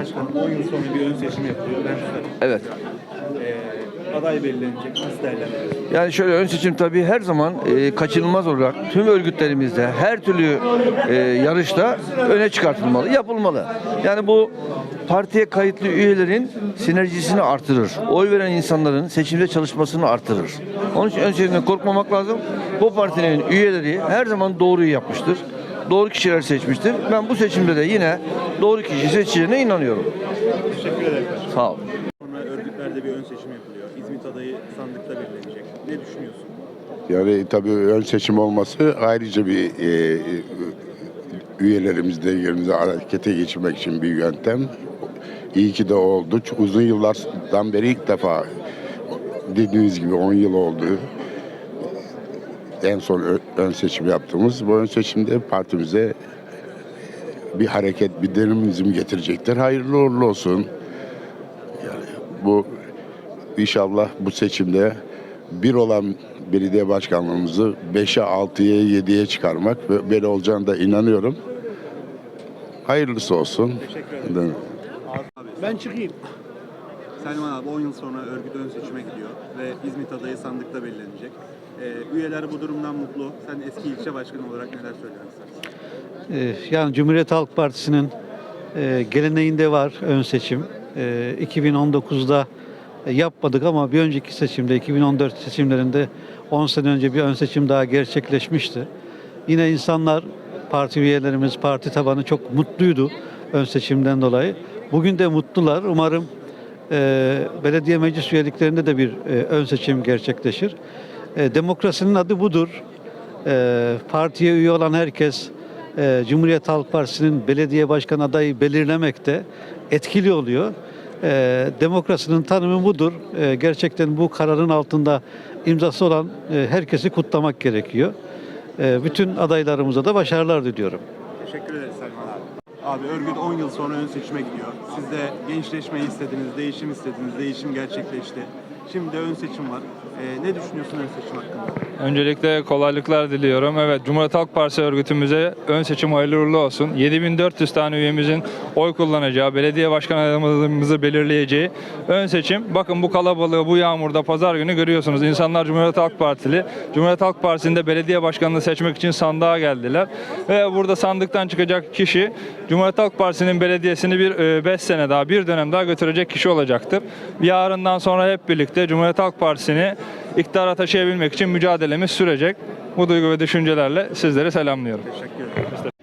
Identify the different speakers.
Speaker 1: Başkanım 10 yıl sonra bir ön seçim yapılıyor. Ben tutarım.
Speaker 2: Evet.
Speaker 1: Ee, aday belirlenecek. Nasıl değerlendiriyorsunuz?
Speaker 2: Yani şöyle ön seçim tabii her zaman e, kaçınılmaz olarak tüm örgütlerimizde her türlü e, yarışta öne çıkartılmalı, yapılmalı. Yani bu partiye kayıtlı üyelerin sinerjisini artırır. Oy veren insanların seçimde çalışmasını artırır. Onun için ön seçimden korkmamak lazım. Bu partinin üyeleri her zaman doğruyu yapmıştır. Doğru kişiler seçmiştir. Ben bu seçimde de yine doğru kişi seçeceğine inanıyorum.
Speaker 1: Teşekkür ederim.
Speaker 2: Sağ olun.
Speaker 1: Sonra örgütlerde bir ön seçim yapılıyor. İzmit adayı sandıkta belirlenecek. Ne düşünüyorsun?
Speaker 3: Yani tabii ön seçim olması ayrıca bir e, üyelerimizde yerimize harekete geçirmek için bir yöntem. İyi ki de oldu. Çok uzun yıllardan beri ilk defa dediğiniz gibi 10 yıl oldu. En son ön seçim yaptığımız bu ön seçimde partimize bir hareket, bir dinamizm getirecektir. Hayırlı uğurlu olsun. Yani bu inşallah bu seçimde bir olan belediye başkanlığımızı 5'e 6'ya 7'ye çıkarmak ve böyle olacağına da inanıyorum. Hayırlısı olsun.
Speaker 1: Teşekkür ederim.
Speaker 4: Ben çıkayım.
Speaker 1: Selman abi 10 yıl sonra örgüt ön seçime gidiyor ve İzmit adayı sandıkta belirlenecek. Ee, üyeler bu durumdan mutlu. Sen eski ilçe başkanı olarak neler söylemek istersin?
Speaker 4: Ee, Yani Cumhuriyet Halk Partisi'nin e, geleneğinde var ön seçim. Ee, 2019'da e, yapmadık ama bir önceki seçimde 2014 seçimlerinde 10 sene önce bir ön seçim daha gerçekleşmişti. Yine insanlar, parti üyelerimiz, parti tabanı çok mutluydu ön seçimden dolayı. Bugün de mutlular. Umarım e, belediye meclis üyeliklerinde de bir e, ön seçim gerçekleşir. E, demokrasinin adı budur. E, partiye üye olan herkes e, Cumhuriyet Halk Partisi'nin belediye başkan adayı belirlemekte etkili oluyor. E, demokrasinin tanımı budur. E, gerçekten bu kararın altında imzası olan e, herkesi kutlamak gerekiyor. E, bütün adaylarımıza da başarılar diliyorum.
Speaker 1: Teşekkür ederiz Selman abi. Abi örgüt 10 yıl sonra ön seçime gidiyor. Siz de gençleşmeyi istediniz, değişim istediniz, değişim gerçekleşti. Şimdi de ön seçim var. Ee, ne düşünüyorsun ön seçim hakkında?
Speaker 5: Öncelikle kolaylıklar diliyorum. Evet, Cumhuriyet Halk Partisi örgütümüze ön seçim hayırlı uğurlu olsun. 7400 tane üyemizin oy kullanacağı, belediye başkan adayımızı belirleyeceği ön seçim. Bakın bu kalabalığı, bu yağmurda pazar günü görüyorsunuz. İnsanlar Cumhuriyet Halk Partili. Cumhuriyet Halk Partisi'nde belediye başkanını seçmek için sandığa geldiler. Ve burada sandıktan çıkacak kişi Cumhuriyet Halk Partisi'nin belediyesini bir 5 sene daha, bir dönem daha götürecek kişi olacaktır. Yarından sonra hep birlikte Cumhuriyet Halk Partisi'ni iktidara taşıyabilmek için mücadelemiz sürecek. Bu duygu ve düşüncelerle sizleri selamlıyorum.
Speaker 1: Teşekkür ederim.